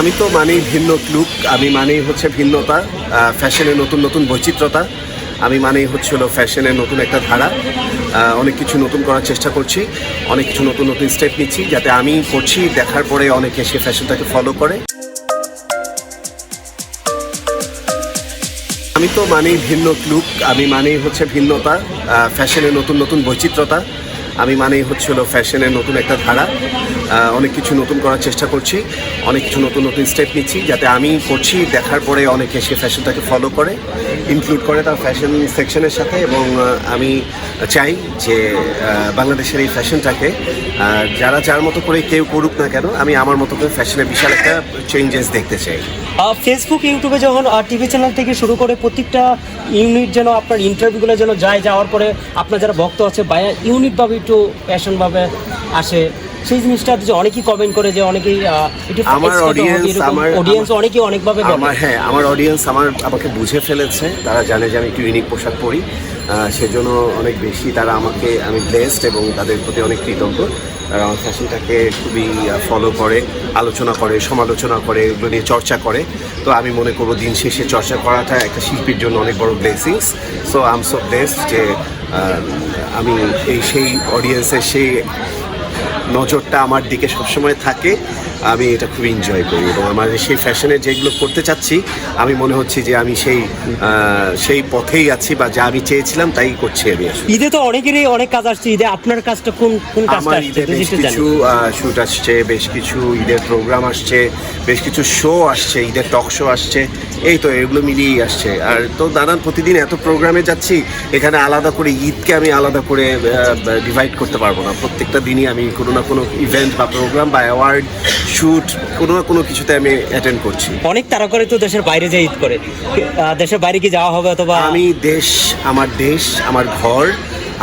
আমি তো মানেই ভিন্ন লুক আমি মানেই হচ্ছে ভিন্নতা ফ্যাশনের নতুন নতুন বৈচিত্র্যতা, আমি মানেই হচ্ছে হলো ফ্যাশনের নতুন একটা ধারা অনেক কিছু নতুন করার চেষ্টা করছি, অনেক কিছু নতুন নতুন স্টেপ নিচ্ছি যাতে আমি করছি, দেখার পরে অনেকে সে ফ্যাশনটাকে ফলো করে। আমি তো মানেই ভিন্ন লুক আমি মানেই হচ্ছে ভিন্নতা ফ্যাশনের নতুন নতুন বৈচিত্র্যতা আমি মানেই হচ্ছে হলো ফ্যাশনের নতুন একটা ধারা। অনেক কিছু নতুন করার চেষ্টা করছি, অনেক কিছু নতুন নতুন স্টেপ নিচ্ছি, যাতে আমি করছি, দেখার পরে অনেকে সে ফ্যাশনটাকে ফলো করে। ইনক্লুড করে তার ফ্যাশন সেকশনের সাথে এবং আমি চাই যে বাংলাদেশের এই ফ্যাশনটাকে যারা যার মতো করে কেউ করুক না কেন, আমি আমার মতো করে ফ্যাশনে বিশাল একটা চেঞ্জেস দেখতে চাই। ফেসবুক ইউটিউবে যখন টিভি চ্যানেল থেকে শুরু করে প্রত্যেকটা ইউনিট যেন আপনার ইন্টারভিউগুলো যেন যায় যাওয়ার পরে আপনার যারা ভক্ত আছে বা ইউনিটভাবে একটু ফ্যাশনভাবে আসে। সেই জিনিসটা যে অনেকেই কমেন্ট করে যে অনেকেই একটু আমার audience, আমার- অডিয়েন্স অনেকেই অনেকভাবে আমার হ্যাঁ আমার অডিয়েন্স আমার আমাকে বুঝে ফেলেছে তারা জানে যে আমি একটু ইউনিক পোশাক পরি সেজন্য অনেক বেশি তারা আমাকে আমি ব্লেসড এবং তাদের প্রতি অনেক কৃতজ্ঞ। তারা আমার ফ্যাশনটাকে খুবই ফলো করে আলোচনা করে সমালোচনা করে এগুলো নিয়ে চর্চা করে। তো আমি মনে করব দিন শেষে চর্চা করাটা একটা শিল্পীর জন্য অনেক বড় blessings so I am so blessed যে আমি এই সেই অডিয়েন্সের সেই নজরটা আমার দিকে সবসময় থাকে। আমি এটা খুব এনজয় করি এবং আমার সেই ফ্যাশনে যেগুলো করতে চাচ্ছি আমি মনে হচ্ছে যে আমি সেই সেই পথেই আছি বা যা আমি চেয়েছিলাম তাই করছি আমি ঈদে তো অনেকেরই অনেক কাজ আসছে। ঈদে আপনার কাজটা কোন কোন কাজটা আমার ঈদে বেশ কিছু শ্যুট আসছে বেশ কিছু ঈদের প্রোগ্রাম আসছে বেশ কিছু শো আসছে ঈদের টক শো আসছে এই তো এগুলো মিলিয়েই আসছে। আর তো নানান প্রতিদিন এত প্রোগ্রামে যাচ্ছি এখানে আলাদা করে ঈদকে আমি আলাদা করে ডিভাইড করতে পারব না। প্রত্যেকটা দিনই আমি কোনো না কোনো ইভেন্ট বা প্রোগ্রাম বা অ্যাওয়ার্ড শ্যুট কোনো না কোনো কিছুতে আমি অ্যাটেন্ড করছি। অনেক তারা করে তো দেশের বাইরে যে ঈদ করে। দেশের বাইরে কি যাওয়া হবে অথবা আমি দেশ আমার দেশ আমার ঘর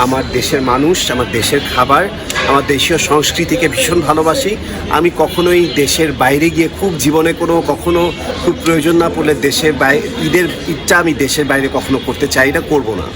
আমার দেশের মানুষ আমার দেশের খাবার আমার দেশীয় সংস্কৃতিকে ভীষণ ভালোবাসি। আমি কখনোই দেশের বাইরে গিয়ে খুব জীবনে কোনো কখনো খুব প্রয়োজন না পড়লে দেশের বাইরে ঈদের ঈদটা আমি দেশের বাইরে কখনো করতে চাই না করব না।